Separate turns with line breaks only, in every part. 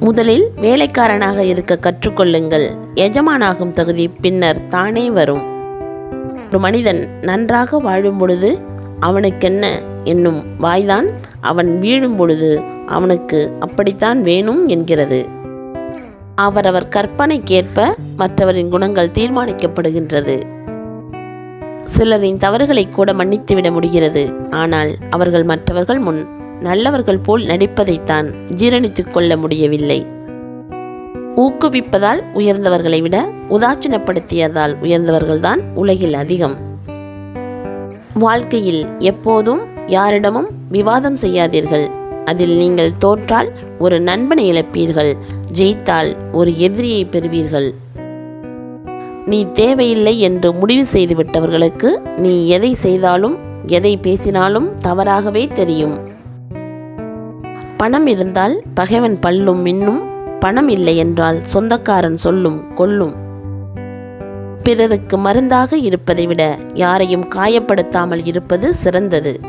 முதலில் வேலைக்காரனாக இருக்க கற்றுக்கொள்ளுங்கள். எஜமானாகும் தகுதி பின்னர் தானே வரும். ஒரு மனிதன் நன்றாக வாழும் பொழுது அவனுக்கென்ன என்னும் வாய்தான் அவன் வீழும் பொழுது அவனுக்கு அப்படித்தான் வேணும் என்கிறது. அவரவர் கற்பனைக்கேற்ப மற்றவரின் குணங்கள் தீர்மானிக்கப்படுகின்றது. சிலரின் தவறுகளை கூட மன்னித்துவிட முடிகிறது. ஆனால் அவர்கள் மற்றவர்கள் முன் நல்லவர்கள் போல் நடிப்பதைத்தான் ஜீரணித்துக் கொள்ள முடியவில்லை. ஊக்குவிப்பதால் உயர்ந்தவர்களை விட உதாசீனப்படுத்தியதால் உயர்ந்தவர்கள்தான் உலகில் அதிகம். வாழ்க்கையில் எப்போதும் யாரிடமும் விவாதம் செய்யாதீர்கள். அதில் நீங்கள் தோற்றால் ஒரு நண்பனை இழப்பீர்கள். ஜெயித்தால் ஒரு எதிரியை பெறுவீர்கள். நீ தேவையில்லை என்று முடிவு செய்துவிட்டவர்களுக்கு நீ எதை செய்தாலும் எதை பேசினாலும் தவறாகவே தெரியும். பணம் இருந்தால் பகைவன் பல்லும் மின்னும் பணம் இல்லை என்றால் சொந்தக்காரன் சொல்லும் கொல்லும். பிறருக்கு மருந்தாக இருப்பதை விட யாரையும் காயப்படுத்தாமல் இருப்பது சிறந்தது.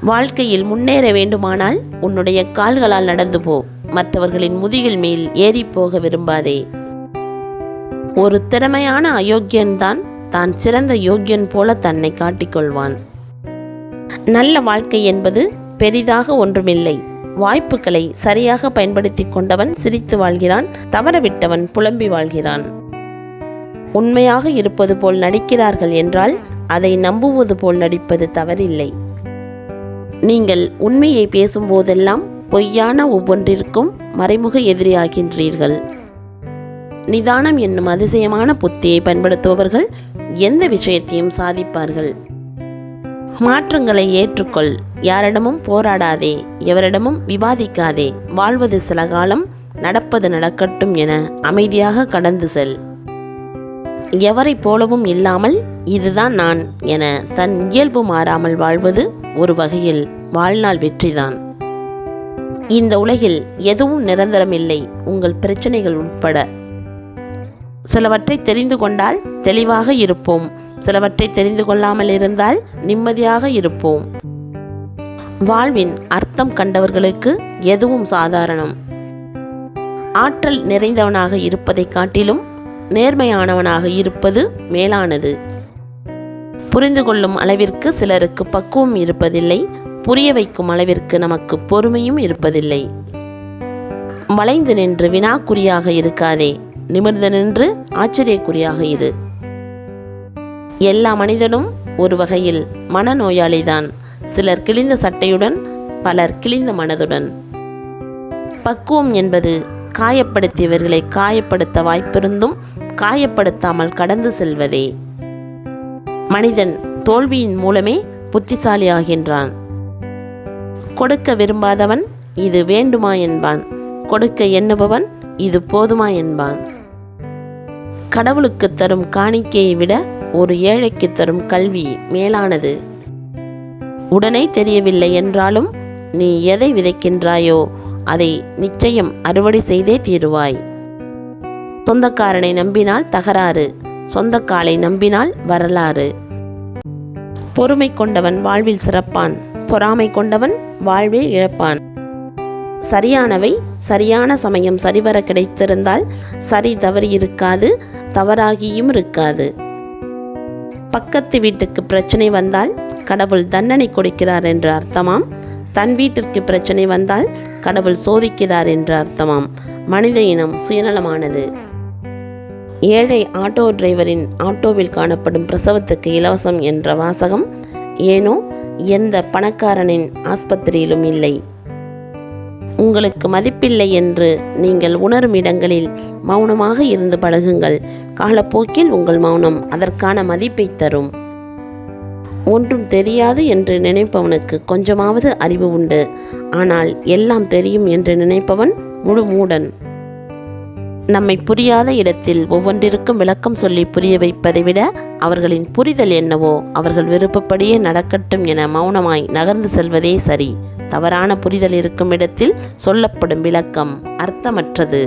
வாழ்க்கையில் முன்னேற வேண்டுமானால் உன்னுடைய கால்களால் நடந்து போ மற்றவர்களின் முதுகில் மேல் ஏறி போக விரும்பாதே. ஒரு திறமையான அயோக்கியன்தான் தான் சிறந்த யோக்கியன் போல தன்னை காட்டிக்கொள்வான் நல்ல வாழ்க்கை என்பது பெரிதாக ஒன்றுமில்லை. வாய்ப்புகளை சரியாக பயன்படுத்தி கொண்டவன் சிரித்து வாழ்கிறான் தவறவிட்டவன் புலம்பி வாழ்கிறான். உண்மையாக இருப்பது போல் நடிக்கிறார்கள் என்றால் அதை நம்புவது போல் நடிப்பது தவறில்லை. நீங்கள் உண்மையை பேசும்போதெல்லாம் பொய்யான ஒவ்வொன்றிற்கும் மறைமுக எதிரியாகின்றீர்கள் நிதானம் என்னும் அதிசயமான புத்தியை பயன்படுத்துபவர்கள் எந்த விஷயத்தையும் சாதிப்பார்கள். மாற்றங்களை ஏற்றுக்கொள். யாரிடமும் போராடாதே எவரிடமும் விவாதிக்காதே. வாழ்வது சில காலம் நடப்பது நடக்கட்டும் என அமைதியாக கடந்து செல். எவரைப் போலவும் இல்லாமல் இதுதான் நான் என தன் இயல்பு மாறாமல் வாழ்வது ஒரு வகையில் வாழ்நாள் வெற்றிதான். இந்த உலகில் எதுவும் நிரந்தரமில்லை உங்கள் பிரச்சனைகள் உட்பட. சிலவற்றை தெரிந்து கொண்டால் தெளிவாக இருப்போம். சிலவற்றை தெரிந்து கொள்ளாமல் இருந்தால் நிம்மதியாக இருப்போம். வாழ்வின் அர்த்தம் கண்டவர்களுக்கு எதுவும் சாதாரணம். ஆற்றல் நிறைந்தவனாக இருப்பதைக் காட்டிலும் நேர்மையானவனாக இருப்பது மேலானது. புரிந்து கொள்ளும் அளவிற்கு சிலருக்கு பக்குவம் இருப்பதில்லை புரிய வைக்கும் அளவிற்கு நமக்கு பொறுமையும் இருப்பதில்லை. வளைந்து நின்று வினாக்குறியாக இருக்காதே நிமிர்ந்து நின்று ஆச்சரியக்குறியாக இரு. எல்லா மனிதனும் ஒரு வகையில் மனநோயாளிதான். சிலர் கிழிந்த சட்டையுடன் பலர் கிழிந்த மனதுடன். பக்குவம் என்பது காயப்படுத்தியவர்களை காயப்படுத்த வாய்ப்பிருந்தும் காயப்படுத்தாமல் கடந்து செல்வதே. மனிதன் தோல்வியின் மூலமே புத்திசாலியாகின்றான். கொடுக்க விரும்பாதவன் இது வேண்டுமா என்பான். கொடுக்க எண்ணுபவன் இது போதுமா என்பான். கடவுளுக்கு தரும் காணிக்கையை விட ஒரு ஏழைக்கு தரும் கல்வி மேலானது. உடனே தெரியவில்லை என்றாலும் நீ எதை விதைக்கின்றாயோ அதை நிச்சயம் அறுவடை செய்தே தீருவாய். சொந்தக்காரனை நம்பினால் தகராறு சொந்தக்காலை நம்பினால் வரலாறு. பொறுமை கொண்டவன் வாழ்வில் சிறப்பான் பொறாமை கொண்டவன் வாழ்வே இழப்பான். சரியானவை சரியான சமயம் சரிவர கிடைத்திருந்தால் சரி தவறி இருக்காது தவறாகியும் இருக்காது. பக்கத்து வீட்டுக்கு பிரச்சனை வந்தால் கடவுள் தண்டனை கொடுக்கிறார் என்று அர்த்தமாம். தன் வீட்டிற்கு பிரச்சனை வந்தால் கடவுள் சோதிக்கிறார் என்று அர்த்தமாம். மனித இனம் சுயநலமானது. ஏழை ஆட்டோ டிரைவரின் ஆட்டோவில் காணப்படும் பிரசவத்துக்கு இலவசம் என்ற வாசகம். ஏனோ எந்த பணக்காரனின் ஆஸ்பத்திரியிலும் இல்லை. உங்களுக்கு மதிப்பில்லை என்று நீங்கள் உணரும் இடங்களில் மௌனமாக இருந்து பழகுங்கள். காலப்போக்கில் உங்கள் மௌனம் அதற்கான மதிப்பை தரும். ஒன்றும் தெரியாது என்று நினைப்பவனுக்கு கொஞ்சமாவது அறிவு உண்டு. ஆனால் எல்லாம் தெரியும் என்று நினைப்பவன் முழு மூடன். நம்மை புரியாத இடத்தில் ஒவ்வொன்றிற்கும் விளக்கம் சொல்லி புரிய வைப்பதை விட அவர்களின் புரிதல் என்னவோ அவர்கள் விருப்பப்படியே நடக்கட்டும் என மௌனமாய் நகர்ந்து செல்வதே சரி. தவறான புரிதல் இருக்கும் இடத்தில் சொல்லப்படும் விளக்கம் அர்த்தமற்றது.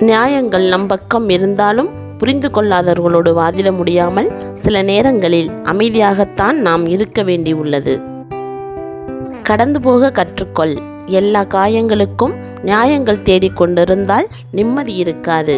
நியாயங்கள் நம் பக்கம் இருந்தாலும் புரிந்து கொள்ளாதவர்களோடு வாதிட முடியாமல் சில நேரங்களில் அமைதியாகத்தான் நாம் இருக்க வேண்டியுள்ளது கடந்து போக கற்றுக்கொள். எல்லா காயங்களுக்கும் நியாயங்கள் தேடிக்கொண்டிருந்தால் நிம்மதி இருக்காது.